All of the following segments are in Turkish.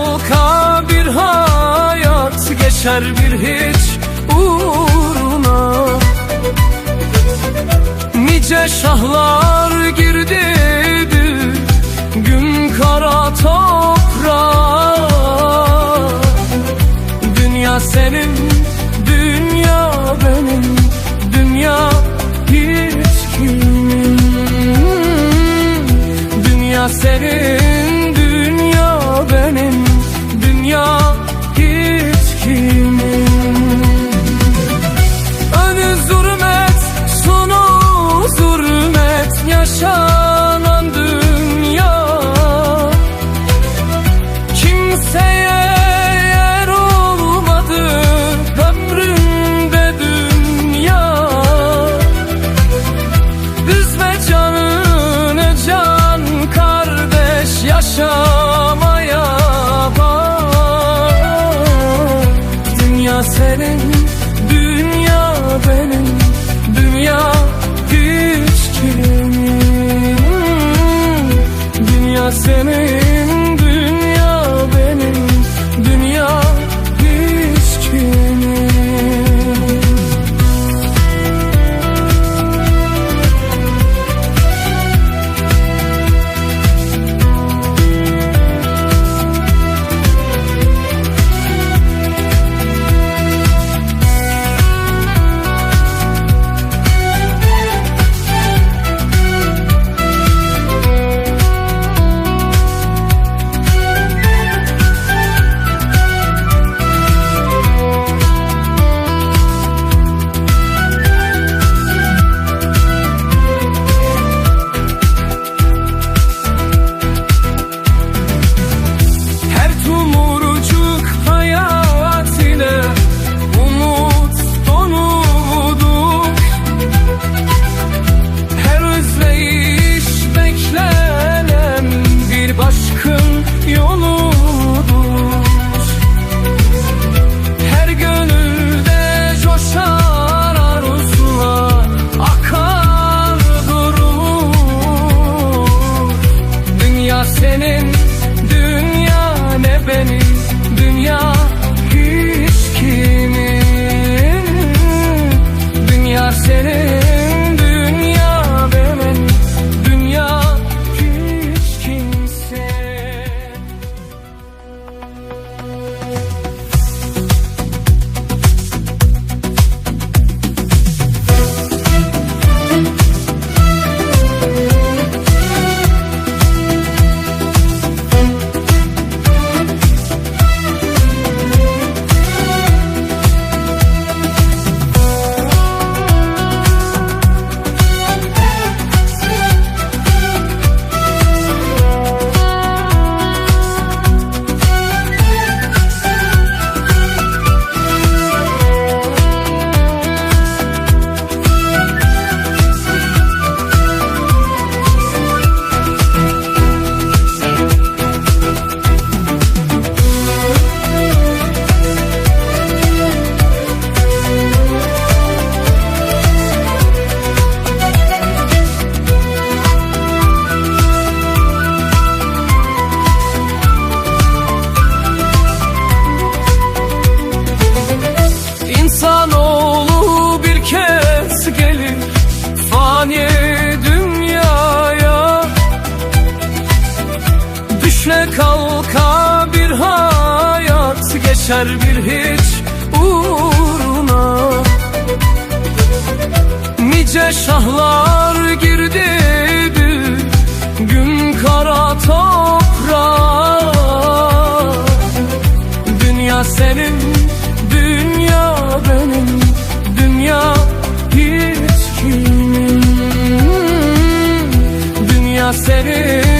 halka bir hayat geçer bir hiç uğruna. Nice şahlar girdi gün kara toprağa. Dünya senin, dünya benim, dünya hiç kimin. Dünya senin geçer bir hiç uğruna. Nice şahlar girdi gün kara toprağa. Dünya senin, dünya benim, dünya hiç kimin. Dünya senin.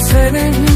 senin